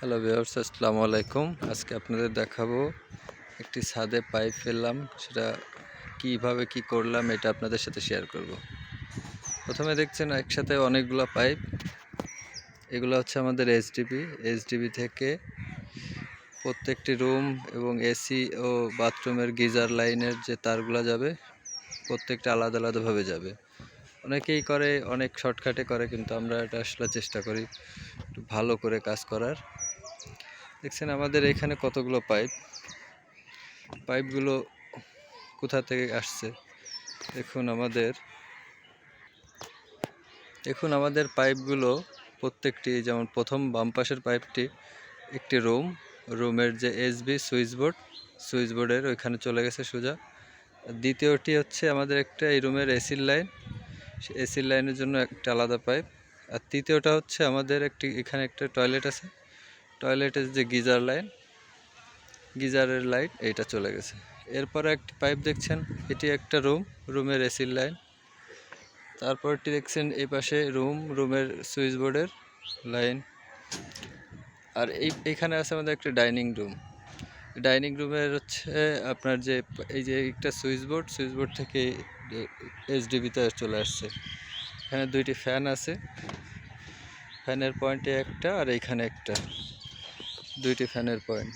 Hello viewers, আসসালামু আলাইকুম। আজকে আপনাদের দেখাবো একটি ছাদে পাইপ ফেললাম, সেটা কীভাবে কি করলাম এটা আপনাদের সাথে শেয়ার করব। প্রথমে দেখছেন একসাথে অনেকগুলো পাইপ, এগুলো হচ্ছে আমাদের এইচডিবি এইচডিবি থেকে প্রত্যেকটি রুম এবং এসি ও বাথরুমের গিজার লাইনের যে তারগুলো যাবে, প্রত্যেকটা আলাদা আলাদাভাবে যাবে। অনেকেই করে, অনেক শর্টকাটে করে, কিন্তু আমরা এটা আসলে চেষ্টা করি একটু ভালো করে কাজ করার। দেখছেন আমাদের এখানে কতগুলো পাইপ? পাইপগুলো কোথা থেকে আসছে? দেখুন আমাদের দেখুন আমাদের পাইপগুলো প্রত্যেকটি, যেমন প্রথম বাম পাশের পাইপটি একটি রুম, রুমের যে এসবি সুইচ বোর্ড, সুইচ বোর্ডের ওইখানে চলে গেছে সোজা। দ্বিতীয়টি হচ্ছে আমাদের একটা এই রুমের এসির লাইন এসির লাইনের জন্য একটা আলাদা পাইপ। আর তৃতীয়টা হচ্ছে আমাদের একটি, এখানে একটা টয়লেট আছে। টয়লেটের যে গিজার লাইন, গিজারের লাইট, এইটা চলে গেছে। এরপরে একটি পাইপ দেখছেন, এটি একটা রুম, রুমের এসির লাইন। তারপরটি দেখছেন, এই পাশে রুম, রুমের সুইচ বোর্ডের লাইন। আর এই, এখানে আছে আমাদের একটা ডাইনিং রুম। ডাইনিং রুমের হচ্ছে আপনার যে, এই যে একটা সুইচ বোর্ড সুইচ বোর্ড থেকে এইচডিবিতে চলে আসছে। এখানে দুইটি ফ্যান আছে। ফ্যানের পয়েন্টে একটা আর এইখানে একটা। দুইটি ফ্যানের পয়েন্ট।